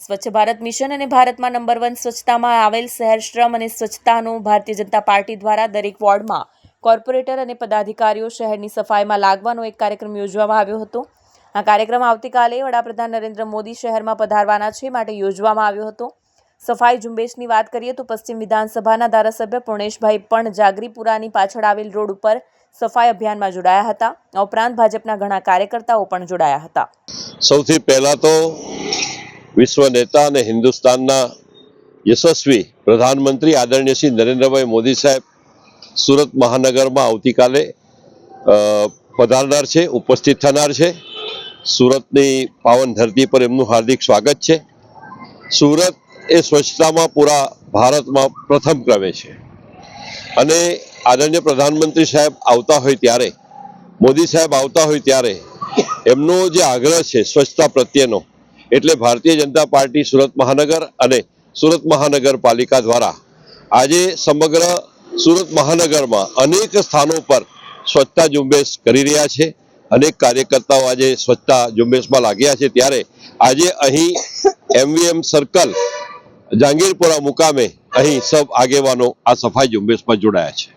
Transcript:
સ્વચ્છ ભારત મિશન અને ભારતમાં નંબર વન સ્વચ્છતામાં આવેલ શહેર શ્રમ અને સ્વચ્છતાનું ભારતીય જનતા પાર્ટી દ્વારા દરેક વોર્ડમાં કોર્પોરેટર અને પદાધિકારીઓ શહેરની સફાઈમાં લાગવાનો એક કાર્યક્રમ યોજવામાં આવ્યો હતો. આ કાર્યક્રમ આવતીકાલે વડાપ્રધાન નરેન્દ્ર મોદી શહેરમાં પધારવાના છે માટે યોજવામાં આવ્યો હતો. સફાઈ ઝુંબેશની વાત કરીએ તો પશ્ચિમ વિધાનસભાના ધારાસભ્ય પૂર્ણેશભાઈ પણ જાગરીપુરાની પાછળ આવેલ રોડ ઉપર સફાઈ અભિયાનમાં જોડાયા હતા. ઉપરાંત ભાજપના ઘણા કાર્યકર્તાઓ પણ જોડાયા હતા. સૌથી પહેલા તો વિશ્વ નેતા અને હિન્દુસ્તાનના યશસ્વી પ્રધાનમંત્રી આદરણીય શ્રી નરેન્દ્રભાઈ મોદી સાહેબ સુરત મહાનગરમાં આવતીકાલે પધારનાર છે, ઉપસ્થિત થનાર છે. સુરતની પાવન ધરતી પર એમનું હાર્દિક સ્વાગત છે. સુરત એ સ્વચ્છતામાં પૂરા ભારતમાં પ્રથમ ક્રમે છે. અને આદરણીય પ્રધાનમંત્રી સાહેબ આવતા હોય ત્યારે, મોદી સાહેબ આવતા હોય ત્યારે, એમનો જે આગ્રહ છે સ્વચ્છતા પ્રત્યેનો એટલે ભારતીય જનતા પાર્ટી સુરત મહાનગર અને સુરત મહાનગરપાલિકા દ્વારા આજે સમગ્ર સુરત મહાનગરમાં અનેક સ્થાનો પર સ્વચ્છતા ઝુંબેશ કરી રહ્યા છે. અનેક કાર્યકર્તાઓ આજે સ્વચ્છતા ઝુંબેશમાં લાગ્યા છે. ત્યારે આજે અહીં એમવીએમ સર્કલ જહાંગીરપુરા મુકામે અહીં સબ આગેવાનો આ સફાઈ ઝુંબેશમાં જોડાયા છે.